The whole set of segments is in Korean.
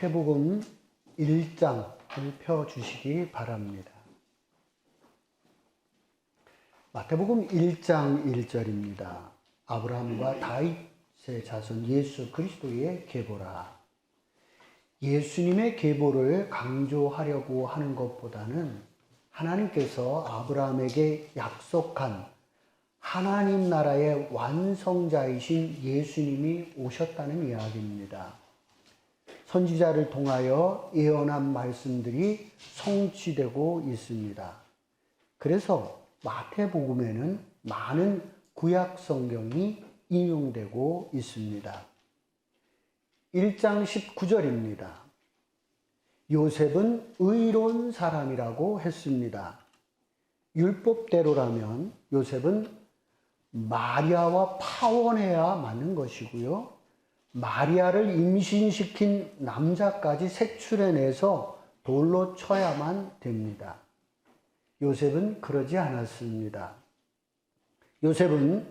마태복음 1장을 펴주시기 바랍니다. 마태복음 1장 1절입니다. 아브라함과 다윗의 자손 예수 그리스도의 계보라. 예수님의 계보를 강조하려고 하는 것보다는 하나님께서 아브라함에게 약속한 하나님 나라의 완성자이신 예수님이 오셨다는 이야기입니다. 선지자를 통하여 예언한 말씀들이 성취되고 있습니다. 그래서 마태복음에는 많은 구약 성경이 인용되고 있습니다. 1장 19절입니다. 요셉은 의로운 사람이라고 했습니다. 율법대로라면 요셉은 마리아와 파혼해야 맞는 것이고요. 마리아를 임신시킨 남자까지 색출해내서 돌로 쳐야만 됩니다. 요셉은 그러지 않았습니다. 요셉은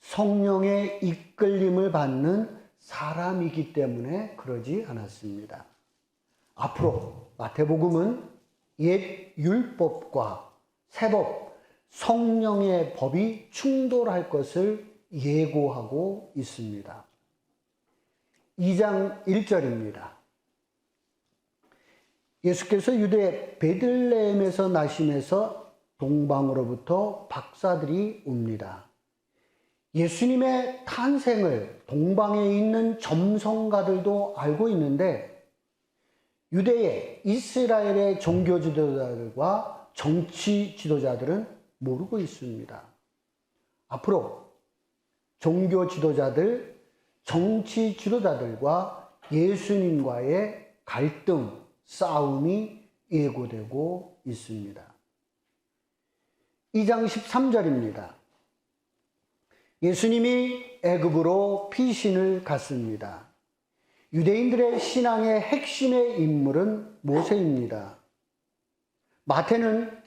성령의 이끌림을 받는 사람이기 때문에 그러지 않았습니다. 앞으로 마태복음은 옛 율법과 새법, 성령의 법이 충돌할 것을 예고하고 있습니다. 2장 1절입니다. 예수께서 유대 베들레헴에서 나심해서 동방으로부터 박사들이 옵니다. 예수님의 탄생을 동방에 있는 점성가들도 알고 있는데 유대의 이스라엘의 종교 지도자들과 정치 지도자들은 모르고 있습니다. 앞으로 종교 지도자들, 정치 지도자들과 예수님과의 갈등, 싸움이 예고되고 있습니다. 2장 13절입니다. 예수님이 애굽으로 피신을 갔습니다. 유대인들의 신앙의 핵심의 인물은 모세입니다. 마태는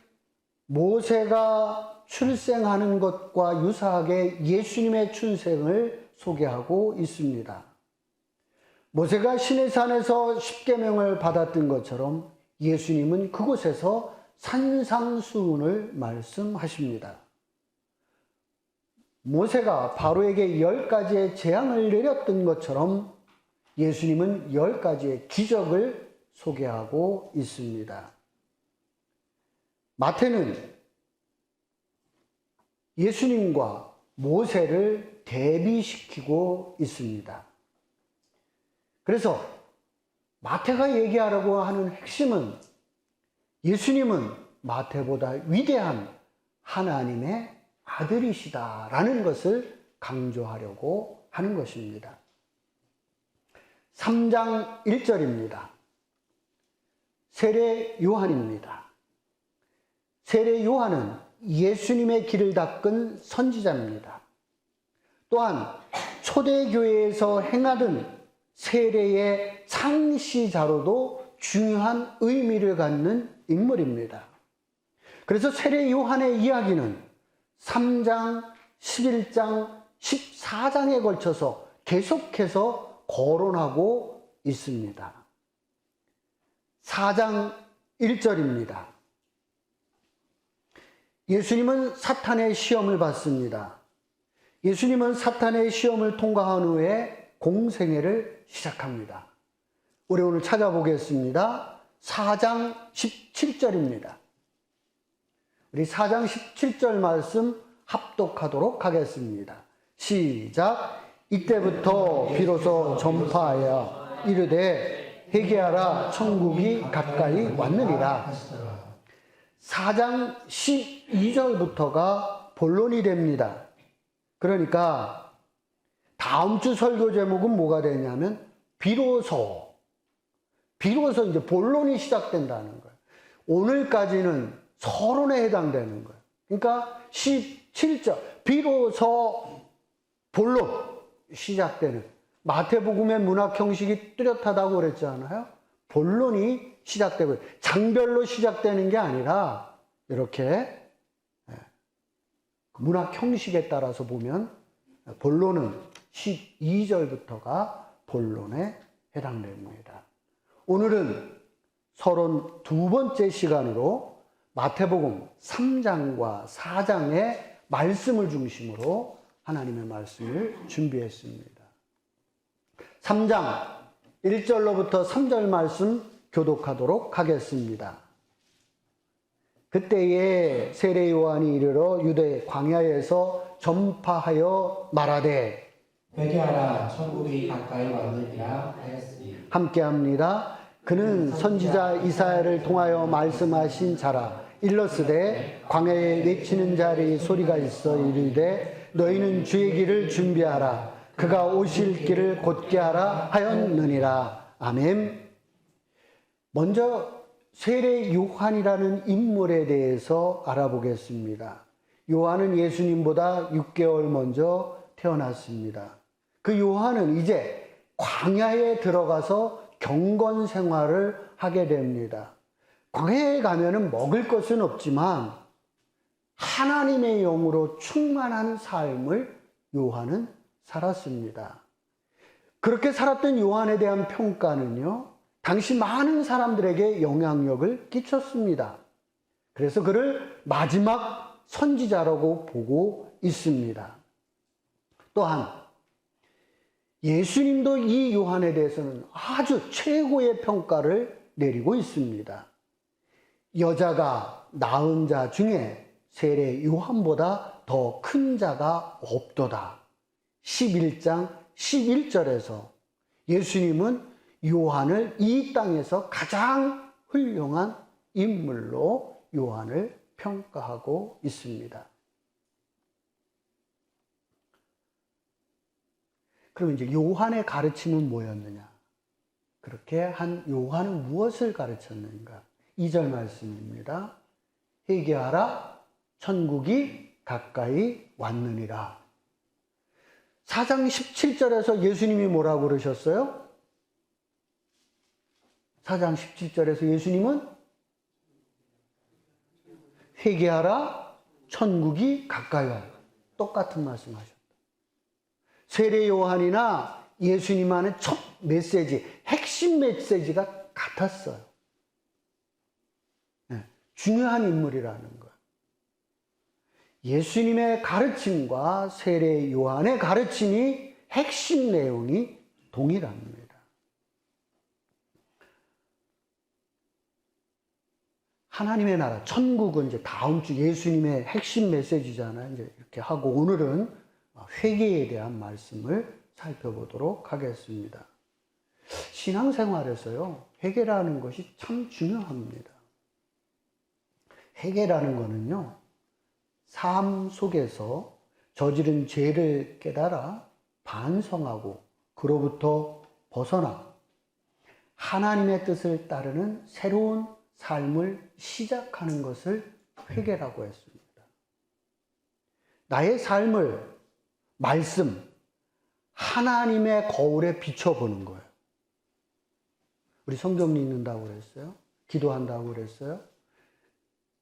모세가 출생하는 것과 유사하게 예수님의 출생을 소개하고 있습니다. 모세가 시내산에서 십계명을 받았던 것처럼 예수님은 그곳에서 산상수훈을 말씀하십니다. 모세가 바로에게 열 가지의 재앙을 내렸던 것처럼 예수님은 열 가지의 기적을 소개하고 있습니다. 마태는 예수님과 모세를 대비시키고 있습니다. 그래서 마태가 얘기하려고 하는 핵심은 예수님은 마태보다 위대한 하나님의 아들이시다라는 것을 강조하려고 하는 것입니다. 3장 1절입니다. 세례 요한입니다. 세례 요한은 예수님의 길을 닦은 선지자입니다. 또한 초대교회에서 행하던 세례의 창시자로도 중요한 의미를 갖는 인물입니다. 그래서 세례 요한의 이야기는 3장, 11장, 14장에 걸쳐서 계속해서 거론하고 있습니다. 4장 1절입니다. 예수님은 사탄의 시험을 받습니다. 예수님은 사탄의 시험을 통과한 후에 공생애를 시작합니다. 우리 오늘 찾아보겠습니다. 4장 17절입니다. 우리 4장 17절 말씀 합독하도록 하겠습니다. 시작. 이때부터 비로소 전파하여 이르되 회개하라 천국이 가까이 왔느니라. 4장 12절부터가 본론이 됩니다. 그러니까 다음 주 설교 제목은 뭐가 되냐면 비로소 비로소 이제 본론이 시작된다는 거예요. 오늘까지는 서론에 해당되는 거예요. 그러니까 17절 비로소 본론 시작되는 마태복음의 문학 형식이 뚜렷하다고 그랬잖아요. 본론이 시작되고 장별로 시작되는 게 아니라 이렇게 문학 형식에 따라서 보면 본론은 12절부터가 본론에 해당됩니다. 오늘은 서론 두 번째 시간으로 마태복음 3장과 4장의 말씀을 중심으로 하나님의 말씀을 준비했습니다. 3장 1절로부터 3절 말씀 교독하도록 하겠습니다. 그때에 세례 요한이 이르러 유대 광야에서 전파하여 말하되 회개하라 천국이 가까이 왔느니라 하였으니 함께합니다. 그는 선지자 이사야를 통하여 말씀하신 자라 일러스되 광야에 외치는 자리 소리가 있어 이르되 너희는 주의 길을 준비하라 그가 오실 길을 곧게 하라 하였느니라 아멘. 먼저 세례 요한이라는 인물에 대해서 알아보겠습니다. 요한은 예수님보다 6개월 먼저 태어났습니다. 그 요한은 이제 광야에 들어가서 경건 생활을 하게 됩니다. 광야에 가면은 먹을 것은 없지만 하나님의 영으로 충만한 삶을 요한은 살았습니다. 그렇게 살았던 요한에 대한 평가는요, 당시 많은 사람들에게 영향력을 끼쳤습니다. 그래서 그를 마지막 선지자라고 보고 있습니다. 또한 예수님도 이 요한에 대해서는 아주 최고의 평가를 내리고 있습니다. 여자가 낳은 자 중에 세례 요한보다 더 큰 자가 없도다. 11장 11절에서 예수님은 요한을 이 땅에서 가장 훌륭한 인물로 요한을 평가하고 있습니다. 그럼 이제 요한의 가르침은 뭐였느냐? 그렇게 한 요한은 무엇을 가르쳤는가? 2절 말씀입니다. 회개하라, 천국이 가까이 왔느니라. 4장 17절에서 예수님이 뭐라고 그러셨어요? 4장 17절에서 예수님은 회개하라, 천국이 가까이 와요. 똑같은 말씀 하셨다. 세례 요한이나 예수님만의 첫 메시지, 핵심 메시지가 같았어요. 네, 중요한 인물이라는 것. 예수님의 가르침과 세례 요한의 가르침이 핵심 내용이 동일합니다. 하나님의 나라, 천국은 이제 다음 주 예수님의 핵심 메시지잖아요. 이제 이렇게 하고 오늘은 회개에 대한 말씀을 살펴보도록 하겠습니다. 신앙생활에서요, 회개라는 것이 참 중요합니다. 회개라는 것은요, 삶 속에서 저지른 죄를 깨달아 반성하고 그로부터 벗어나 하나님의 뜻을 따르는 새로운 삶을 시작하는 것을 회개라고 했습니다. 나의 삶을 말씀, 하나님의 거울에 비춰보는 거예요. 우리 성경 읽는다고 그랬어요? 기도한다고 그랬어요?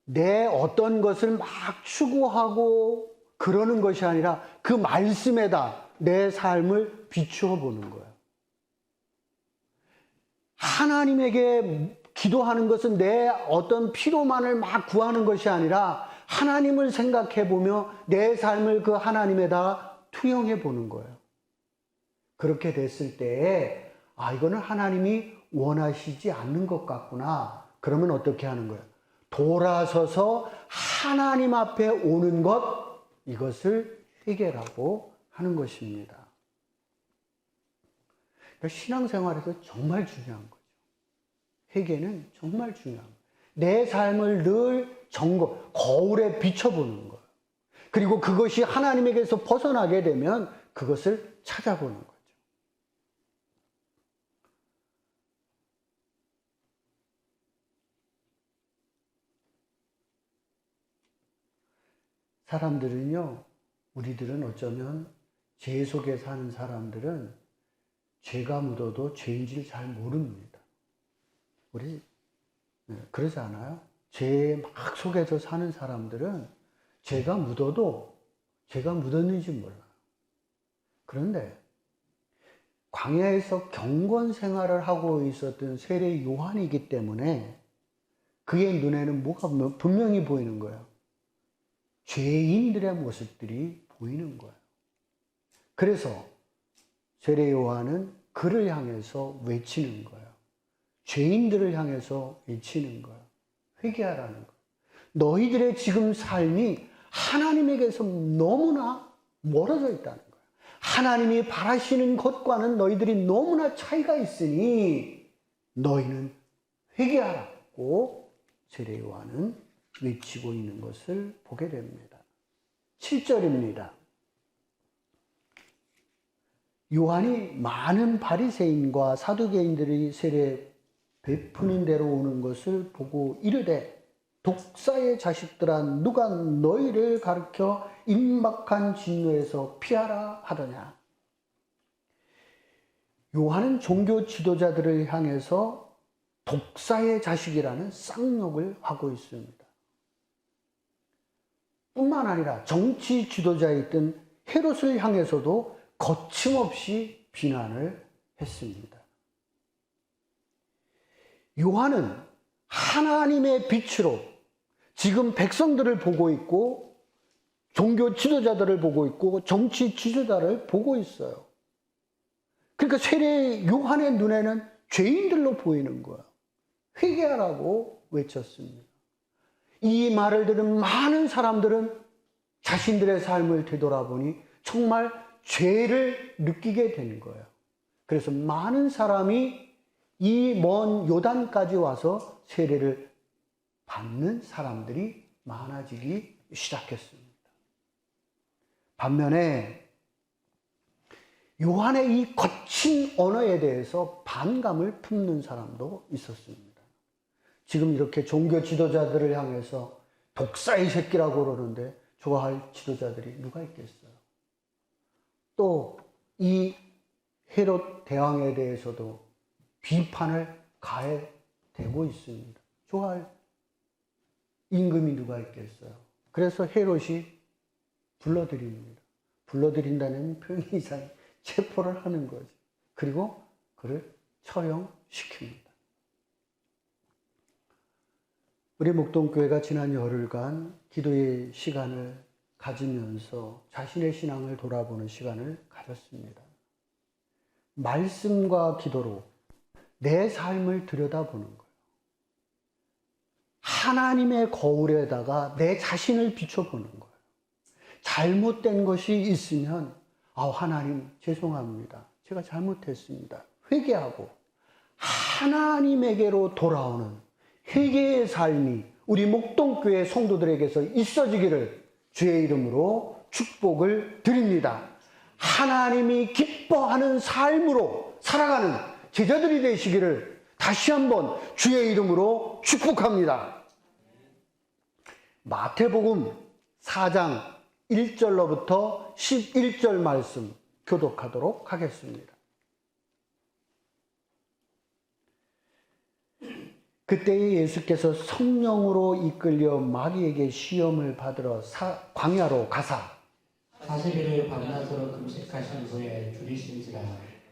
내 어떤 것을 막 추구하고 그러는 것이 아니라 그 말씀에다 내 삶을 비추어 보는 거예요. 하나님에게 기도하는 것은 내 어떤 피로만을 막 구하는 것이 아니라 하나님을 생각해 보며 내 삶을 그 하나님에다 투영해 보는 거예요. 그렇게 됐을 때에 아 이거는 하나님이 원하시지 않는 것 같구나. 그러면 어떻게 하는 거예요? 돌아서서 하나님 앞에 오는 것 이것을 회개라고 하는 것입니다. 그러니까 신앙생활에서 정말 중요한 거죠. 회개는 정말 거예요. 내 삶을 늘 점검, 거울에 비춰보는 거예요. 그리고 그것이 하나님에게서 벗어나게 되면 그것을 찾아보는 거죠. 사람들은요, 우리들은 어쩌면 죄 속에 사는 사람들은 죄가 묻어도 죄인지를 잘 모릅니다. 우리 네, 그러지 않아요? 죄막 속에서 사는 사람들은 죄가 묻어도 죄가 묻었는지 몰라요. 그런데 광야에서 경건 생활을 하고 있었던 세례 요한이기 때문에 그의 눈에는 뭐가 분명히 보이는 거예요. 죄인들의 모습들이 보이는 거예요. 그래서 세례 요한은 그를 향해서 외치는 거예요. 죄인들을 향해서 외치는 거예요. 회개하라는 거예요. 너희들의 지금 삶이 하나님에게서 너무나 멀어져 있다는 거예요. 하나님이 바라시는 것과는 너희들이 너무나 차이가 있으니 너희는 회개하라고 세례 요한은 외치고 있는 것을 보게 됩니다. 7절입니다. 요한이 많은 바리새인과 사두개인들이 세례 베푸는 대로 오는 것을 보고 이르되 독사의 자식들아 누가 너희를 가르쳐 임박한 진노에서 피하라 하더냐. 요한은 종교 지도자들을 향해서 독사의 자식이라는 쌍욕을 하고 있습니다. 뿐만 아니라 정치 지도자였던 헤롯을 향해서도 거침없이 비난을 했습니다. 요한은 하나님의 빛으로 지금 백성들을 보고 있고 종교 지도자들을 보고 있고 정치 지도자를 보고 있어요. 그러니까 세례 요한의 눈에는 죄인들로 보이는 거야. 회개하라고 외쳤습니다. 이 말을 들은 많은 사람들은 자신들의 삶을 되돌아보니 정말 죄를 느끼게 된 거예요. 그래서 많은 사람이 이 먼 요단까지 와서 세례를 받는 사람들이 많아지기 시작했습니다. 반면에 요한의 이 거친 언어에 대해서 반감을 품는 사람도 있었습니다. 지금 이렇게 종교 지도자들을 향해서 독사의 새끼라고 그러는데 좋아할 지도자들이 누가 있겠어요? 또 이 헤롯 대왕에 대해서도 비판을 가해대고 있습니다. 좋아할 임금이 누가 있겠어요? 그래서 헤롯이 불러들입니다. 불러들인다는 표현 이상 체포를 하는 거죠. 그리고 그를 처형시킵니다. 우리 목동교회가 지난 열흘간 기도의 시간을 가지면서 자신의 신앙을 돌아보는 시간을 가졌습니다. 말씀과 기도로 내 삶을 들여다보는 거예요. 하나님의 거울에다가 내 자신을 비춰보는 거예요. 잘못된 것이 있으면, 아, 하나님, 죄송합니다. 제가 잘못했습니다. 회개하고, 하나님에게로 돌아오는 회개의 삶이 우리 목동교회 성도들에게서 있어지기를 주의 이름으로 축복을 드립니다. 하나님이 기뻐하는 삶으로 살아가는 제자들이 되시기를 다시 한번 주의 이름으로 축복합니다. 마태복음 4장 1절로부터 11절 말씀 교독하도록 하겠습니다. 그때에 예수께서 성령으로 이끌려 마귀에게 시험을 받으러 사- 광야로 가사 40일을 밤낮으로 금식하신 후에 줄이신지라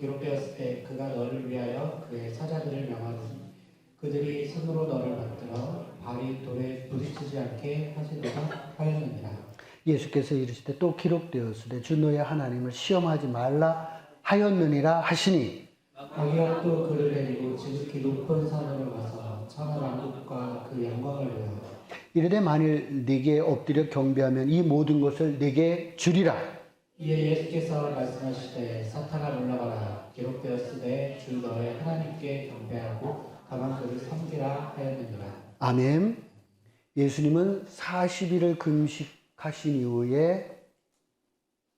기록되었을 때 그가 너를 위하여 그의 사자들을 명하노니 그들이 손으로 너를 받들어 발이 돌에 부딪히지 않게 하시도다 하였느니라. 예수께서 이르시되 또 기록되었으되 주 너의 하나님을 시험하지 말라 하였느니라 하시니. 마귀가 또 그를 데리고 지극히 높은 산으로 가서 천하 만국과 그 영광을 보여 이르되 만일 네게 엎드려 경배하면 이 모든 것을 네게 주리라. 이에 예수께서 말씀하시되 사탄아 물러가라 기록되었으되 주 너의 하나님께 경배하고 다만 그를 섬기라 하였느니라 아멘. 예수님은 40일을 금식하신 이후에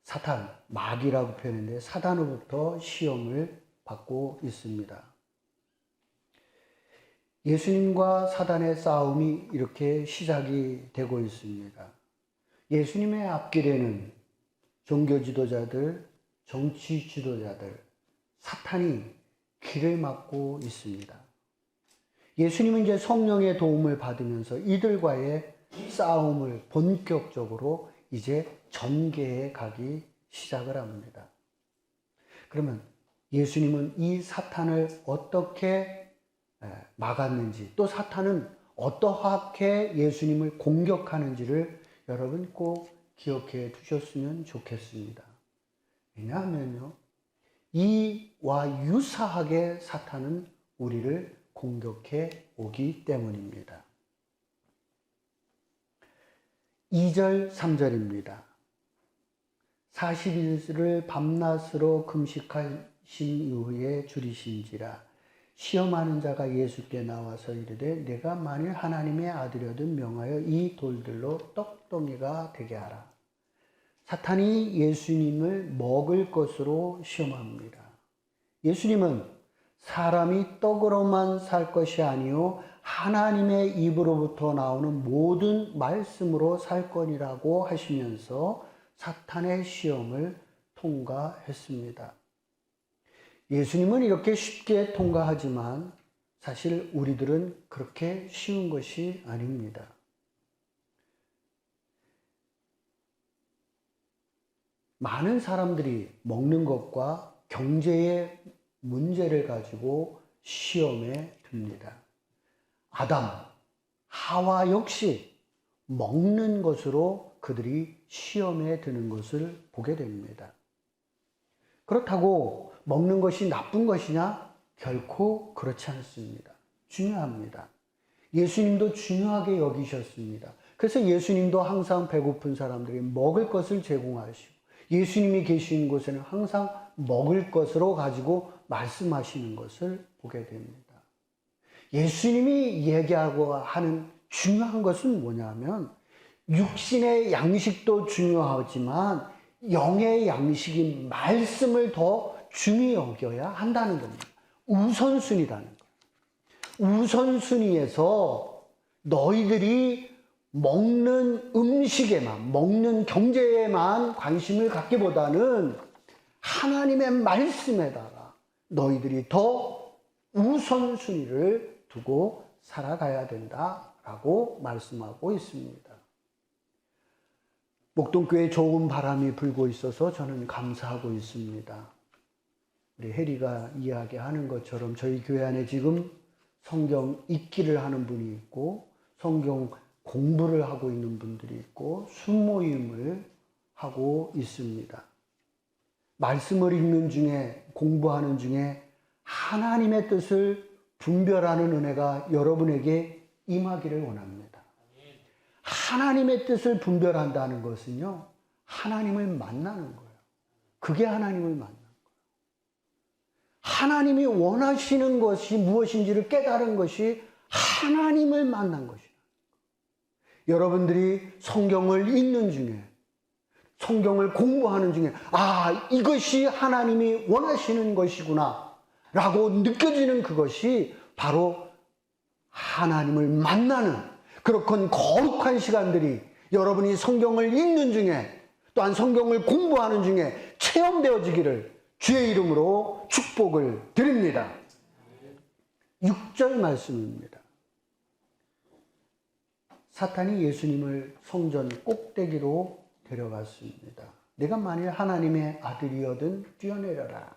사탄, 마귀라고 표현했는데 사단으로부터 시험을 받고 있습니다. 예수님과 사단의 싸움이 이렇게 시작이 되고 있습니다. 예수님의 앞길에는 종교 지도자들, 정치 지도자들, 사탄이 길을 막고 있습니다. 예수님은 이제 성령의 도움을 받으면서 이들과의 싸움을 본격적으로 이제 전개해 가기 시작을 합니다. 그러면 예수님은 이 사탄을 어떻게 에, 막았는지 또 사탄은 어떠하게 예수님을 공격하는지를 여러분 꼭 기억해 두셨으면 좋겠습니다. 왜냐하면요, 이와 유사하게 사탄은 우리를 공격해 오기 때문입니다. 2절, 3절입니다. 40일을 밤낮으로 금식하신 이후에 줄이신지라 시험하는 자가 예수께 나와서 이르되 내가 만일 하나님의 아들이거든 명하여 이 돌들로 떡덩이가 되게 하라. 사탄이 예수님을 먹을 것으로 시험합니다. 예수님은 사람이 떡으로만 살 것이 아니요 하나님의 입으로부터 나오는 모든 말씀으로 살 거니라고 하시면서 사탄의 시험을 통과했습니다. 예수님은 이렇게 쉽게 통과하지만 사실 우리들은 그렇게 쉬운 것이 아닙니다. 많은 사람들이 먹는 것과 경제의 문제를 가지고 시험에 듭니다. 아담, 하와 역시 먹는 것으로 그들이 시험에 드는 것을 보게 됩니다. 그렇다고 먹는 것이 나쁜 것이냐? 결코 그렇지 않습니다. 중요합니다. 예수님도 중요하게 여기셨습니다. 그래서 예수님도 항상 배고픈 사람들이 먹을 것을 제공하시고 예수님이 계신 곳에는 항상 먹을 것으로 가지고 말씀하시는 것을 보게 됩니다. 예수님이 얘기하고 하는 중요한 것은 뭐냐면 육신의 양식도 중요하지만 영의 양식인 말씀을 더 중히 여겨야 한다는 겁니다. 우선순위라는 거예요. 우선순위에서 너희들이 먹는 음식에만, 먹는 경제에만 관심을 갖기보다는 하나님의 말씀에다가 너희들이 더 우선순위를 두고 살아가야 된다라고 말씀하고 있습니다. 목동교에 좋은 바람이 불고 있어서 저는 감사하고 있습니다. 우리 혜리가 이야기하는 것처럼 저희 교회 안에 지금 성경 읽기를 하는 분이 있고 성경 공부를 하고 있는 분들이 있고 순모임을 하고 있습니다. 말씀을 읽는 중에 공부하는 중에 하나님의 뜻을 분별하는 은혜가 여러분에게 임하기를 원합니다. 하나님의 뜻을 분별한다는 것은요, 하나님을 만나는 거예요. 그게 하나님을 만나는 거예요. 하나님이 원하시는 것이 무엇인지를 깨달은 것이 하나님을 만난 것이에요. 여러분들이 성경을 읽는 중에, 성경을 공부하는 중에, 아, 이것이 하나님이 원하시는 것이구나, 라고 느껴지는 그것이 바로 하나님을 만나는 그렇건 거룩한 시간들이 여러분이 성경을 읽는 중에 또한 성경을 공부하는 중에 체험되어지기를 주의 이름으로 축복을 드립니다. 6절 말씀입니다. 사탄이 예수님을 성전 꼭대기로 데려갔습니다. 내가 만일 하나님의 아들이어든 뛰어내려라.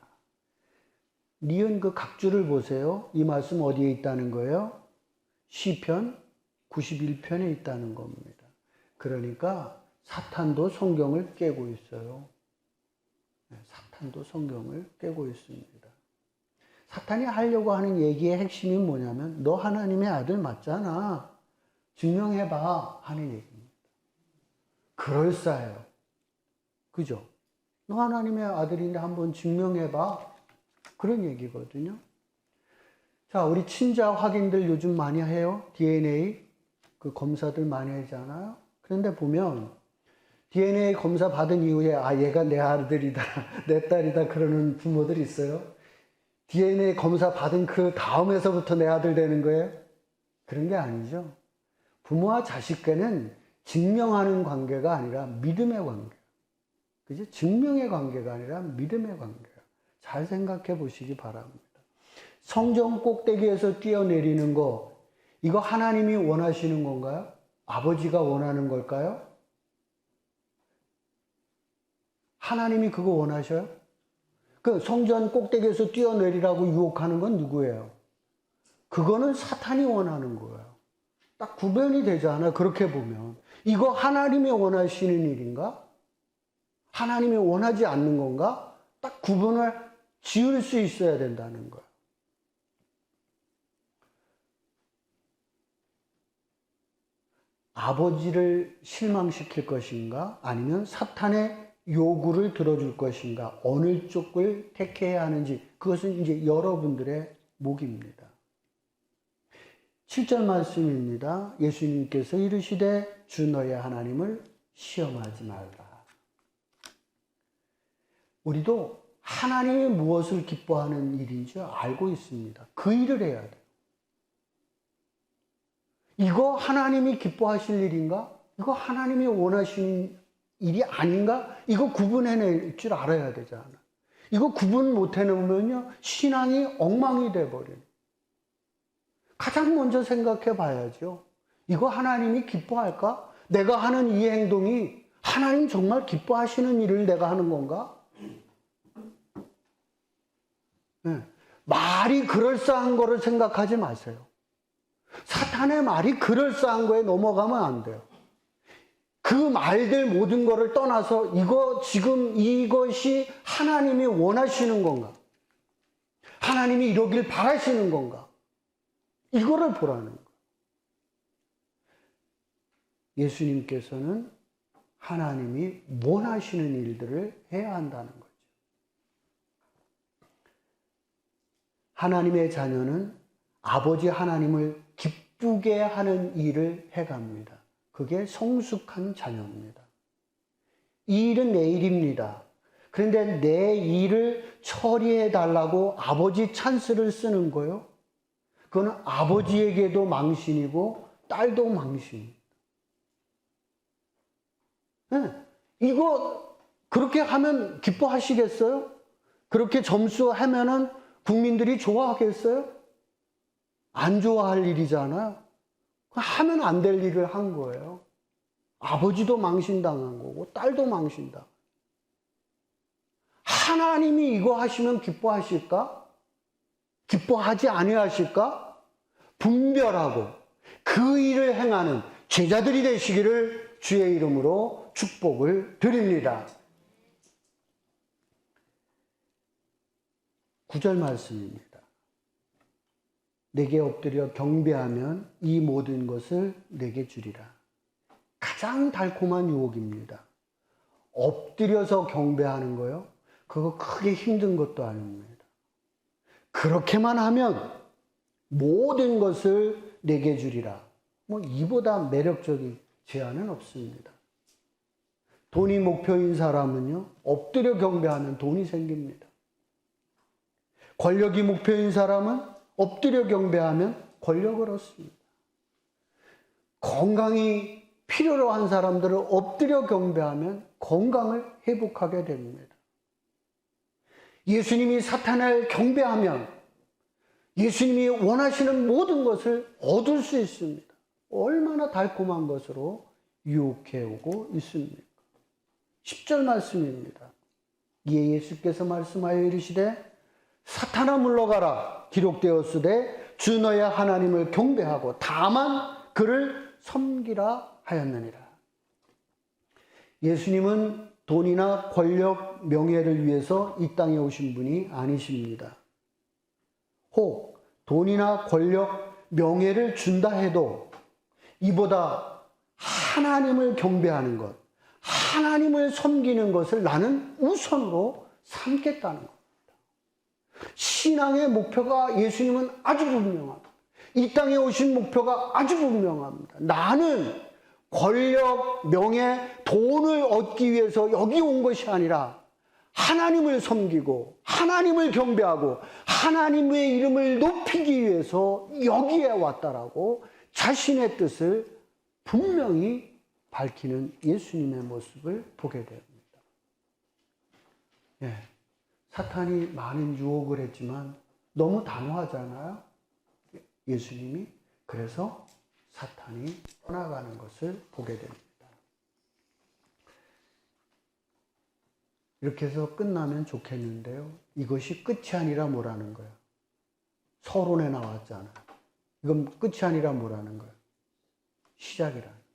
니은 그 각주를 보세요. 이 말씀 어디에 있다는 거예요? 시편 91편에 있다는 겁니다. 그러니까 사탄도 성경을 깨고 있어요. 네, 사탄도 성경을 깨고 있습니다. 사탄이 하려고 하는 얘기의 핵심이 뭐냐면 너 하나님의 아들 맞잖아. 증명해봐 하는 얘기입니다. 그럴싸해요. 그죠? 너 하나님의 아들인데 한번 증명해봐. 그런 얘기거든요. 자, 우리 친자 확인들 요즘 많이 해요. DNA 그 검사들 많이 하잖아요. 그런데 보면 DNA 검사 받은 이후에 아 얘가 내 아들이다, 내 딸이다 그러는 부모들 있어요. DNA 검사 받은 그 다음에서부터 내 아들 되는 거예요. 그런 게 아니죠. 부모와 자식과는 증명하는 관계가 아니라 믿음의 관계. 그죠? 증명의 관계가 아니라 믿음의 관계예요. 잘 생각해 보시기 바랍니다. 성전 꼭대기에서 뛰어내리는 거, 이거 하나님이 원하시는 건가요? 아버지가 원하는 걸까요? 하나님이 그거 원하셔요? 그 성전 꼭대기에서 뛰어내리라고 유혹하는 건 누구예요? 그거는 사탄이 원하는 거예요. 딱 구별이 되잖아요. 그렇게 보면. 이거 하나님이 원하시는 일인가? 하나님이 원하지 않는 건가? 딱 구분을 지을 수 있어야 된다는 거예요. 아버지를 실망시킬 것인가? 아니면 사탄의 요구를 들어줄 것인가? 어느 쪽을 택해야 하는지, 그것은 이제 여러분들의 목입니다. 7절 말씀입니다. 예수님께서 이르시되 주 너의 하나님을 시험하지 말라. 우리도 하나님이 무엇을 기뻐하는 일인지 알고 있습니다. 그 일을 해야 돼요. 이거 하나님이 기뻐하실 일인가? 이거 하나님이 원하시는 일이 아닌가? 이거 구분해낼 줄 알아야 되잖아. 이거 구분 못 해놓으면요, 신앙이 엉망이 돼버려요. 가장 먼저 생각해 봐야죠. 이거 하나님이 기뻐할까? 내가 하는 이 행동이 하나님 정말 기뻐하시는 일을 내가 하는 건가? 네. 말이 그럴싸한 거를 생각하지 마세요. 사탄의 말이 그럴싸한 거에 넘어가면 안 돼요. 그 말들 모든 거를 떠나서 이거 지금 이것이 하나님이 원하시는 건가? 하나님이 이러길 바라시는 건가? 이거를 보라는 거예요. 예수님께서는 하나님이 원하시는 일들을 해야 한다는 거죠. 하나님의 자녀는 아버지 하나님을 기쁘게 하는 일을 해갑니다. 그게 성숙한 자녀입니다. 이 일은 내 일입니다. 그런데 내 일을 처리해 달라고 아버지 찬스를 쓰는 거요. 그건 아버지에게도 망신이고 딸도 망신. 네. 이거 그렇게 하면 기뻐하시겠어요? 그렇게 점수하면은 국민들이 좋아하겠어요? 안 좋아할 일이잖아요. 하면 안 될 일을 한 거예요. 아버지도 망신당한 거고, 딸도 망신당. 하나님이 이거 하시면 기뻐하실까? 기뻐하지 아니하실까? 분별하고 그 일을 행하는 제자들이 되시기를 주의 이름으로 축복을 드립니다. 구절 말씀입니다. 내게 엎드려 경배하면 이 모든 것을 내게 주리라. 가장 달콤한 유혹입니다. 엎드려서 경배하는 거요. 그거 크게 힘든 것도 아닙니다. 그렇게만 하면 모든 것을 내게 주리라. 뭐 이보다 매력적인 제안은 없습니다. 돈이 목표인 사람은요, 엎드려 경배하면 돈이 생깁니다. 권력이 목표인 사람은 엎드려 경배하면 권력을 얻습니다. 건강이 필요로 한 사람들을 엎드려 경배하면 건강을 회복하게 됩니다. 예수님이 사탄을 경배하면 예수님이 원하시는 모든 것을 얻을 수 있습니다. 얼마나 달콤한 것으로 유혹해 오고 있습니까? 10절 말씀입니다. 이에 예수께서 말씀하여 이르시되 사탄아 물러가라 기록되었으되 주 너의 하나님을 경배하고 다만 그를 섬기라 하였느니라. 예수님은 돈이나 권력, 명예를 위해서 이 땅에 오신 분이 아니십니다. 혹 돈이나 권력, 명예를 준다 해도 이보다 하나님을 경배하는 것, 하나님을 섬기는 것을 나는 우선으로 삼겠다는 겁니다. 신앙의 목표가 예수님은 아주 분명합니다. 이 땅에 오신 목표가 아주 분명합니다. 나는 권력, 명예, 돈을 얻기 위해서 여기 온 것이 아니라 하나님을 섬기고 하나님을 경배하고 하나님의 이름을 높이기 위해서 여기에 왔다라고 자신의 뜻을 분명히 밝히는 예수님의 모습을 보게 됩니다. 예. 사탄이 많은 유혹을 했지만 너무 단호하잖아요. 예수님이. 그래서 사탄이 떠나가는 것을 보게 됩니다. 이렇게 해서 끝나면 좋겠는데요. 이것이 끝이 아니라 뭐라는 거예요? 서론에 나왔잖아요. 이건 끝이 아니라 뭐라는? 시작이라는 거예요.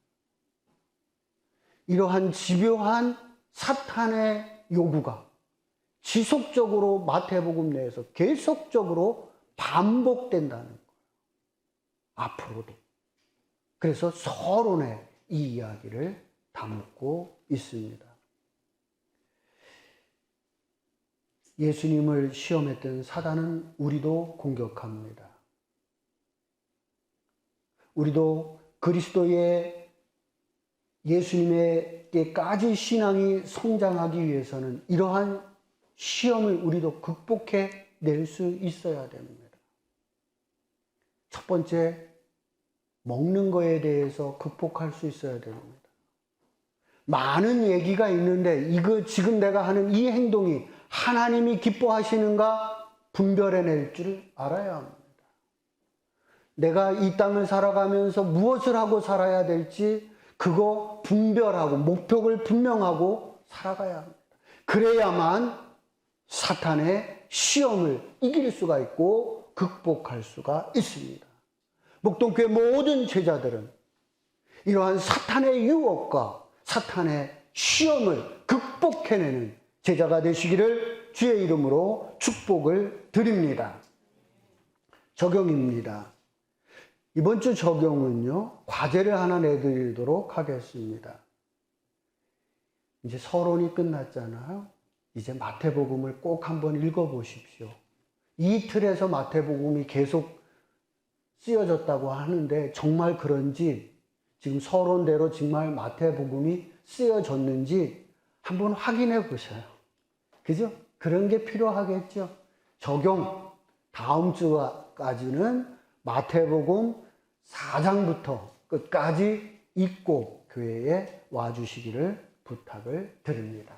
이러한 집요한 사탄의 요구가 지속적으로 마태복음 내에서 계속적으로 반복된다는 거예요. 앞으로도. 그래서 서론에 이 이야기를 담고 있습니다. 예수님을 시험했던 사단은 우리도 공격합니다. 우리도 그리스도의 예수님에게까지 신앙이 성장하기 위해서는 이러한 시험을 우리도 극복해 낼 수 있어야 됩니다. 첫 번째, 먹는 거에 대해서 극복할 수 있어야 됩니다. 많은 얘기가 있는데 이거 지금 내가 하는 이 행동이 하나님이 기뻐하시는가 분별해낼 줄 알아야 합니다. 내가 이 땅을 살아가면서 무엇을 하고 살아야 될지 그거 분별하고 목표를 분명하고 살아가야 합니다. 그래야만 사탄의 시험을 이길 수가 있고 극복할 수가 있습니다. 목동교회 모든 제자들은 이러한 사탄의 유혹과 사탄의 시험을 극복해내는 제자가 되시기를 주의 이름으로 축복을 드립니다. 적용입니다. 이번 주 적용은요, 과제를 하나 내드리도록 하겠습니다. 이제 서론이 끝났잖아요. 이제 마태복음을 꼭 한번 읽어보십시오. 이 틀에서 마태복음이 계속 쓰여졌다고 하는데 정말 그런지 지금 서론대로 정말 마태복음이 쓰여졌는지 한번 확인해 보셔요. 그죠? 그런 게 필요하겠죠. 적용. 다음 주까지는 마태복음 4장부터 끝까지 읽고 교회에 와 주시기를 부탁을 드립니다.